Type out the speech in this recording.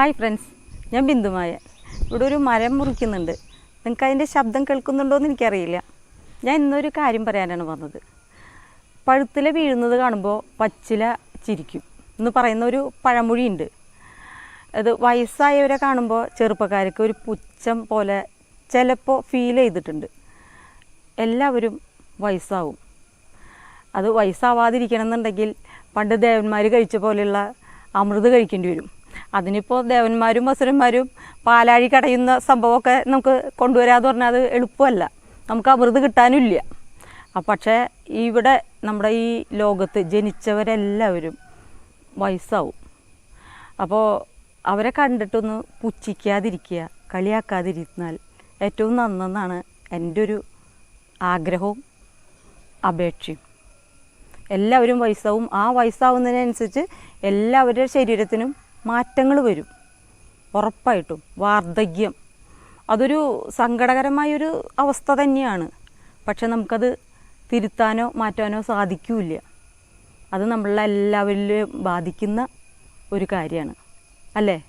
Hi friends ഞാൻ ബിന്ദുമായ. ഇവിടെ ഒരു മരം മുറിക്കുന്നുണ്ട്. നിങ്ങൾക്ക് അതിന്റെ ശബ്ദം കേൾക്കുന്നുണ്ടോ എന്ന് എനിക്കറിയില്ല. ഞാൻ ഇന്നൊരു കാര്യം പറയാനാണ് വന്നത്. പഴുത്തില വീഴുന്നത് കാണുമ്പോൾ പച്ചില ചിരിക്കും എന്ന് പറയുന്ന ഒരു പഴമൊഴിയുണ്ട്. അത് വയസ്സായവരെ കാണുമ്പോൾ ചെറുപ്പക്കാർക്ക് ഒരു പുച്ഛം പോലെ ചിലപ്പോൾ ഫീൽ ചെയ്തിട്ടുണ്ട്. എല്ലാവരും വയസ്സാവും. അത് വയസ്സാവാതിരിക്കണം എന്നുണ്ടെങ്കിൽ പണ്ട് ദേവന്മാർ കഴിച്ച പോലെയുള്ള അമൃത് കഴിക്കേണ്ടി വരും. അതിനിപ്പോൾ ദേവന്മാരും അസുരന്മാരും പാലാഴി കടയുന്ന സംഭവമൊക്കെ നമുക്ക് കൊണ്ടുവരാന്ന് പറഞ്ഞാൽ അത് എളുപ്പമല്ല. നമുക്ക് അമൃത് കിട്ടാനില്ല. പക്ഷേ ഇവിടെ നമ്മുടെ ഈ ലോകത്ത് ജനിച്ചവരെല്ലാവരും വയസ്സാവും. അപ്പോൾ അവരെ കണ്ടിട്ടൊന്ന് പുച്ഛിക്കാതിരിക്കുക കളിയാക്കാതിരുന്നാൽ ഏറ്റവും നന്നെന്നാണ് എന്റെ ഒരു ആഗ്രഹവും അപേക്ഷയും. എല്ലാവരും വയസ്സാവും. ആ വയസ്സാവുന്നതിനനുസരിച്ച് എല്ലാവരുടെ ശരീരത്തിനും മാറ്റങ്ങൾ വരും. ഉറപ്പായിട്ടും. വാർദ്ധക്യം. അതൊരു സങ്കടകരമായൊരു അവസ്ഥ തന്നെയാണ്. പക്ഷെ നമുക്കത് തിരുത്താനോ മാറ്റാനോ സാധിക്കില്ല. അത് നമ്മളെല്ലാവരിലും ബാധിക്കുന്ന ഒരു കാര്യമാണ്. അല്ലേ?